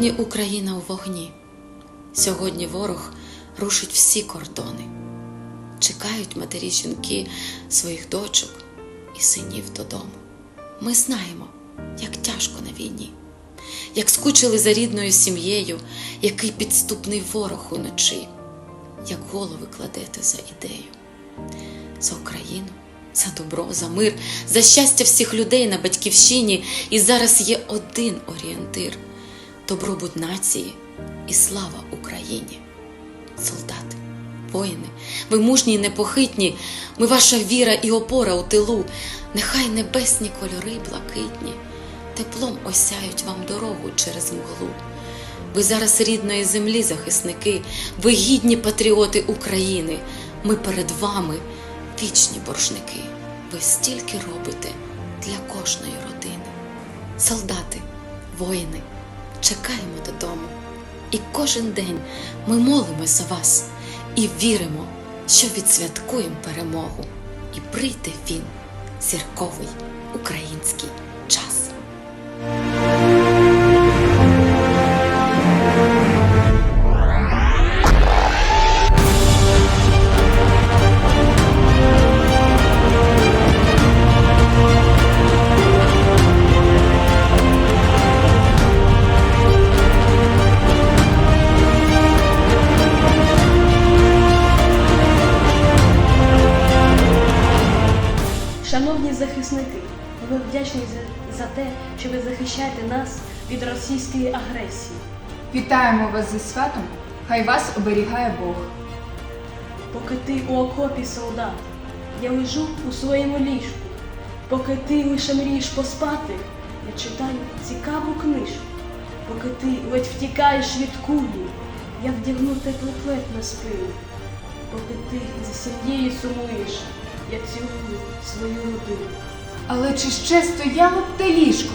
Сьогодні Україна у вогні. Сьогодні ворог рушить всі кордони. Чекають матері жінки своїх дочок і синів додому. Ми знаємо, як тяжко на війні, як скучили за рідною сім'єю, який підступний ворог уночі, як голови кладете за ідею, за Україну, за добро, за мир, за щастя всіх людей на батьківщині. І зараз є один орієнтир добробут нації і слава Україні. Солдати, воїни, ви мужні й непохитні, ми ваша віра і опора у тилу, нехай небесні кольори блакитні, теплом осяють вам дорогу через мглу. Ви зараз рідної землі захисники, ви гідні патріоти України. Ми перед вами вічні боржники. Ви стільки робите для кожної родини. Солдати, воїни, чекаємо додому. І кожен день ми молимося за вас і віримо, що відсвяткуємо перемогу. І прийде він, зірковий український час. Хай вас оберігає Бог. Поки ти у окопі солдат, я лежу у своєму ліжку. Поки ти лише мрієш поспати, я читаю цікаву книжку. Поки ти ледь втікаєш від кулі, я вдягну теплий плед на спину. Поки ти за сім'єю сумуєш, я цілую свою родину. Але чи ще стояло б те ліжко,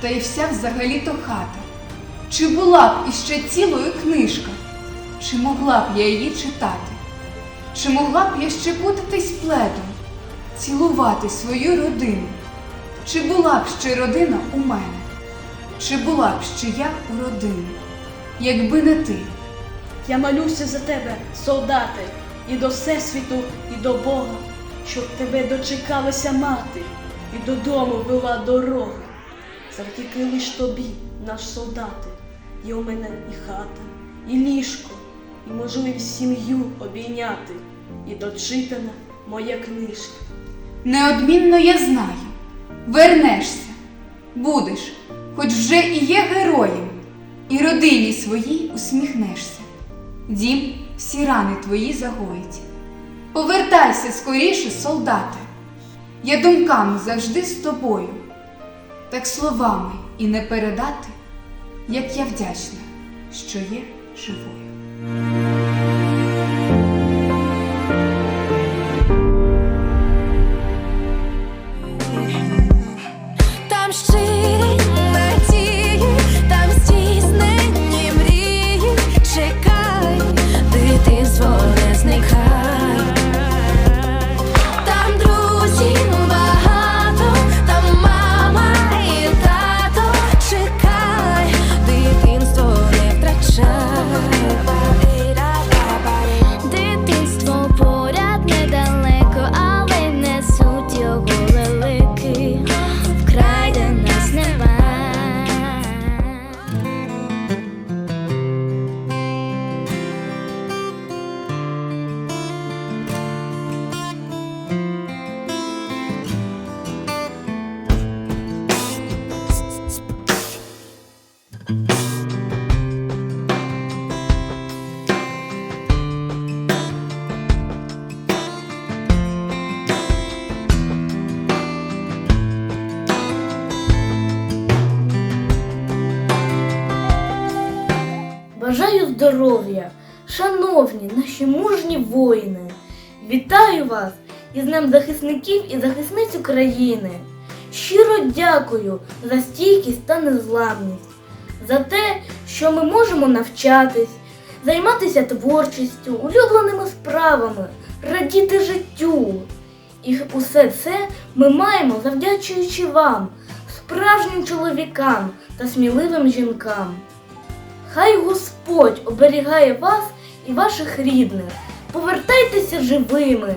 та й вся взагалі-то хата? Чи була б іще цілою книжка? Чи могла б я її читати? Чи могла б я ще путатись пледом, цілувати свою родину? Чи була б ще родина у мене? Чи була б ще я у родині? Якби не ти, Я молюся за тебе, солдати, і до Всесвіту, і до Бога, щоб тебе дочекалася мати, і додому вела дорога. Завдяки лиш тобі, наш солдати, є у мене і хата, і ліжко, і можливість сім'ю обійняти, і дочитана моя книжка. неодмінно я знаю, вернешся, будеш, хоч вже і є героєм, і родині своїй усміхнешся. Дім всі рани твої загоїть. Повертайся скоріше, солдати. Я думками завжди з тобою, так словами і не передати, як я вдячна, що є живою. Із Днем захисників і захисниць України. Щиро дякую за стійкість та незламність, за те, що ми можемо навчатись, займатися творчістю, улюбленими справами, радіти життю. І усе це ми маємо завдячуючи вам, справжнім чоловікам та сміливим жінкам. Хай Господь оберігає вас і ваших рідних. Повертайтеся живими.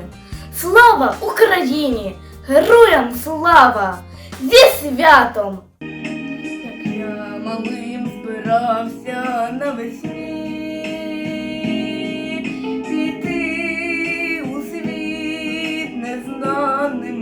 Слава Україні! Героям слава! Зі святом! Як я малим збирався навесні піти у світ незнаними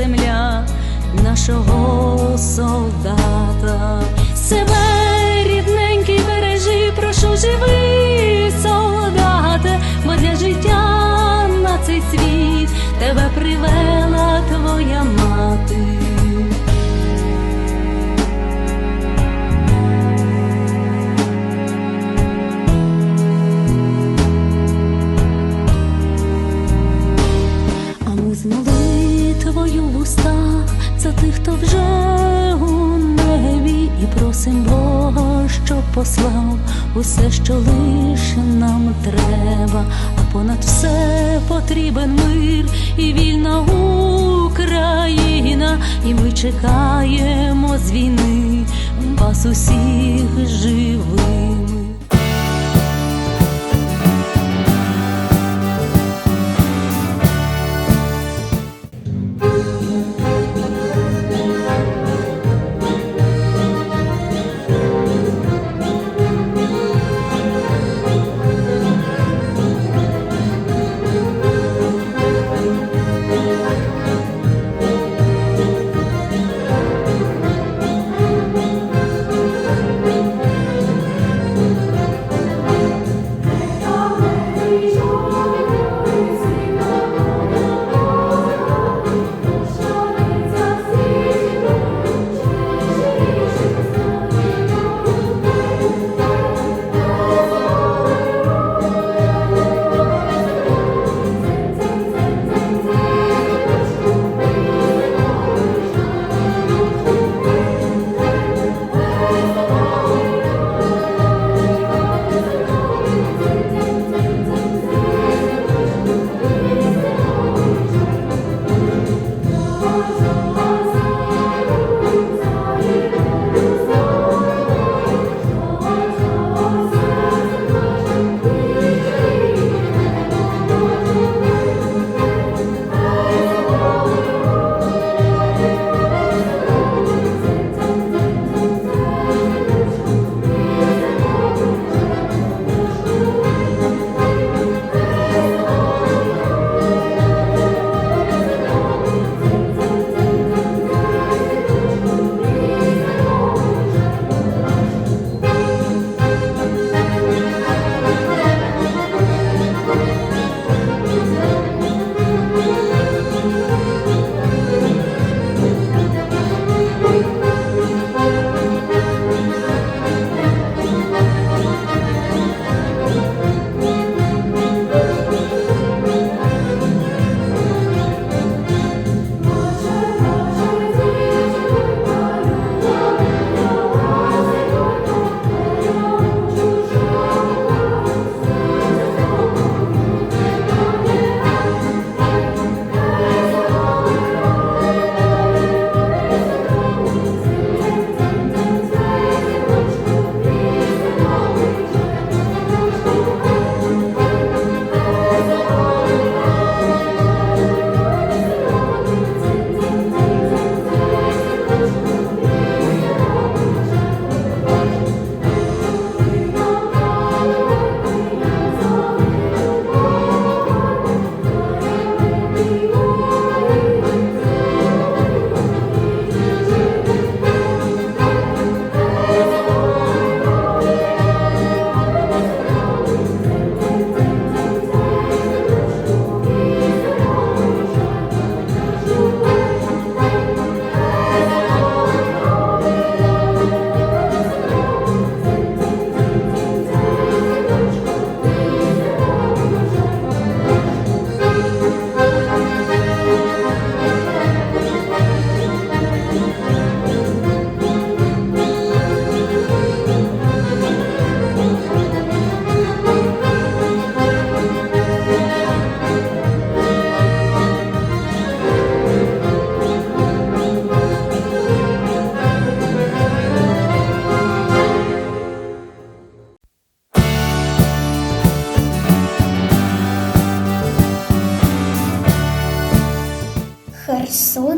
земля нашого солдата. Себе послав усе, що лиш нам треба, а понад все потрібен мир і вільна Україна, і ми чекаємо з війни вас усіх живими.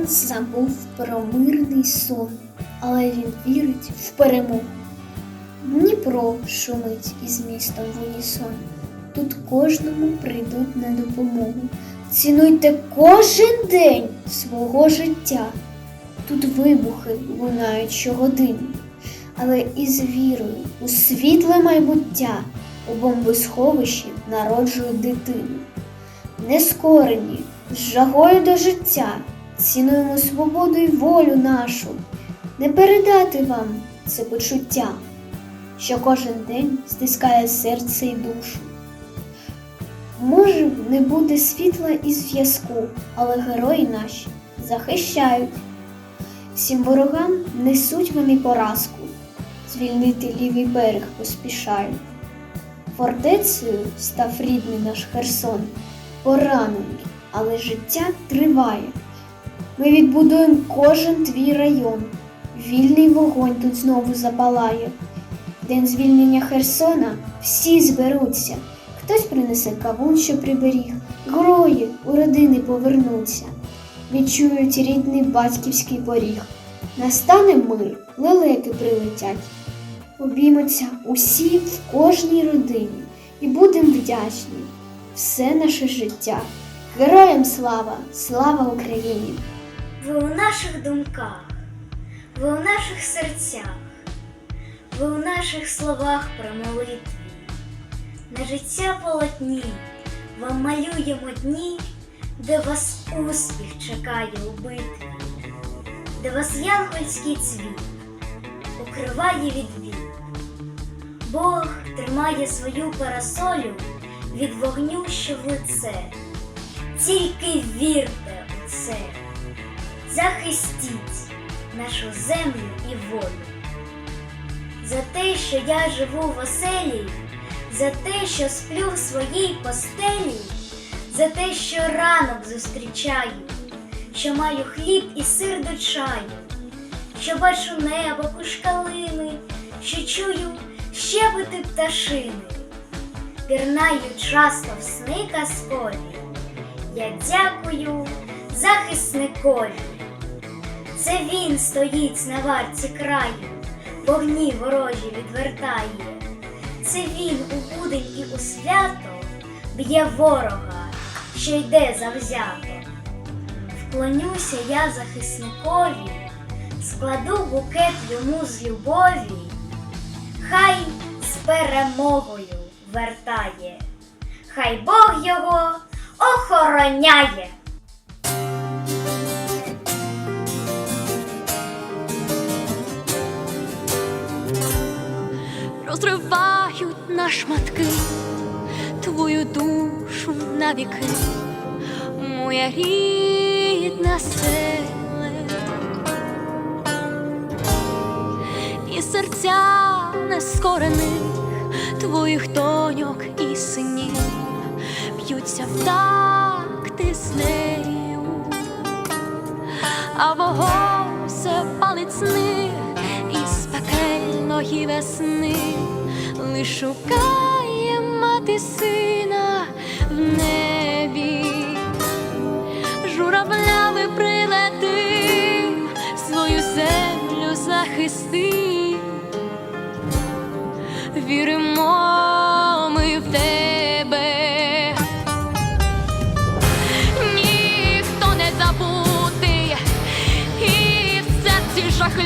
Херсон забув про мирний сон, але він вірить в перемогу. Дніпро шумить із містом в унісон. Тут кожному прийдуть на допомогу. Цінуйте кожен день свого життя. Тут вибухи лунають щогодини, але із вірою у світле майбуття у бомбосховищі народжують дитину. Нескорені, з жагою до життя, цінуємо свободу й волю нашу, не передати вам це почуття, що кожен день стискає серце й душу. Може, не буде світла і зв'язку, але герої наші захищають. Всім ворогам несуть вони поразку, звільнити лівий берег поспішають. Фортецею став рідний наш Херсон, поранений, але життя триває. Ми відбудуємо кожен твій район. Вільний вогонь тут знову запалає. День звільнення Херсона всі зберуться. Хтось принесе кавун, що приберіг, герої у родини повернуться, відчують рідний батьківський поріг. Настане мир, лелеки прилетять. Обіймуться усі в кожній родині і будемо вдячні. Все наше життя. Героям слава! Слава Україні! Ви у наших думках, ви у наших серцях, ви у наших словах про молитві. На життя полотні вам малюємо дні, де вас успіх чекає у битві, де вас янгольський цвіт укриває від віт. Бог тримає свою парасолю від вогню, що в лице. Тільки вірте у це захистіть нашу землю і волю. За те, що я живу в оселі, за те, що сплю в своїй постелі, за те, що ранок зустрічаю, що маю хліб і сир до чаю, що бачу небо, кушкалини, що чую щебети пташини, пірнаю часто в сни казкові. Я дякую захисникові. Це він стоїть на варті краю, вогні ворожі відвертає. Це він у будень і у свято б'є ворога, що йде завзято. Вклонюся я захисникові, складу букет йому з любові, хай з перемогою вертає, хай Бог його охороняє. Розривають на шматки. Твою душу навіки, моя рідна селе, і серця нескорених твоїх доньок і синів б'ються в такти з нею. А вогонь все сни пекельної весни, лиш шукає мати сина в небі, журавлями прилетив, свою землю захистив, віримо ми в тебе. Ніхто не забутий, і в серці жах